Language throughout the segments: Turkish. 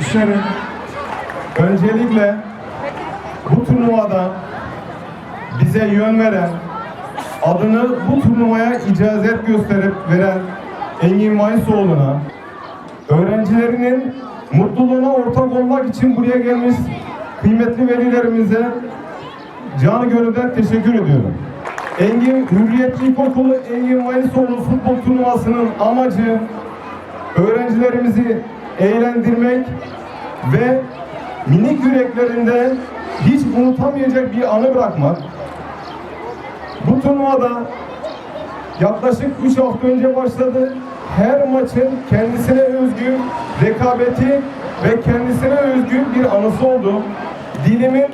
düşerim. Öncelikle bu turnuvada bize yön veren, adını bu turnuvaya icazet gösterip veren Engin Maysoğlu'na, öğrencilerinin mutluluğuna ortak olmak için buraya gelmiş kıymetli velilerimize canı gönülden teşekkür ediyorum. Engin Hürriyet İlkokulu Engin Mayısoğlu futbol turnuvasının amacı öğrencilerimizi eğlendirmek ve minik yüreklerinde hiç unutamayacak bir anı bırakmak. Bu turnuvada yaklaşık 3 hafta önce başladı. Her maçın kendisine özgü rekabeti ve kendisine özgü bir anısı oldu. Dilimin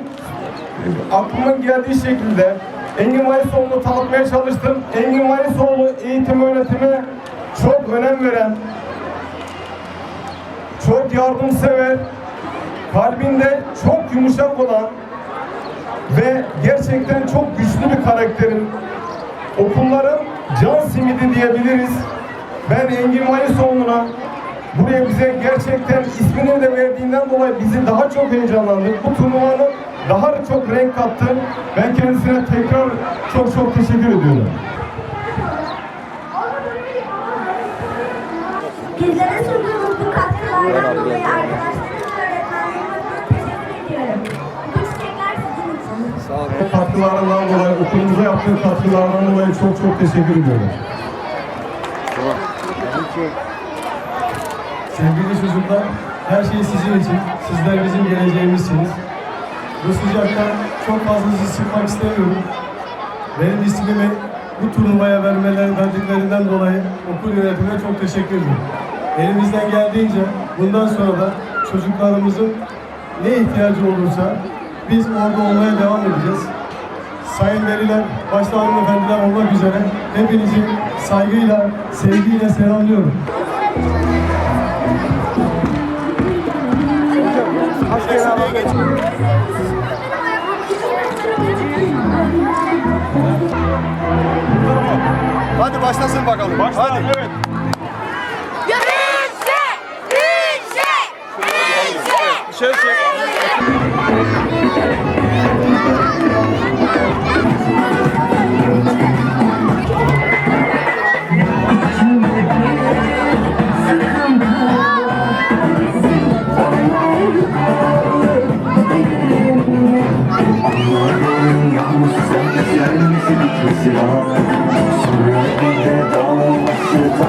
aklıma geldiği şekilde Engin Valisoğlu'nu tanıtmaya çalıştım. Engin Valisoğlu eğitim öğretime çok önem veren, çok yardımsever, kalbinde çok yumuşak olan ve gerçekten çok güçlü bir karakterin okulların can simidi diyebiliriz. Ben Engin Valisoğlu'na buraya bize gerçekten ismini de verdiğinden dolayı bizi daha çok heyecanlandık. Bu turnuvanın daha çok renk kattı. Ben kendisine tekrar çok çok teşekkür ediyorum. Bizlere sunduğunuz Katkılarından dolayı, okulumuza yaptığı katkılardan dolayı çok çok teşekkür ediyorum. Sevgili çocuklar, her şey sizin için. Sizler bizim geleceğimizsiniz. Bu sıcakta çok fazla sizi sıkmak istemiyorum. Benim ismimi bu turnuvaya vermeleri verdiklerinden dolayı okul yönetimine çok teşekkür ediyorum. Elimizden geldiğince bundan sonra da çocuklarımızın ne ihtiyacı olursa biz orada olmaya devam edeceğiz. Sayın veliler, başta hanımefendiler olmak üzere hepinizi saygıyla, sevgiyle selamlıyorum. Hadi başlasın bakalım. Hadi. Evet. Şey çek. Yalnız sen güzel misin? İkisi var Sonra bir de tatlı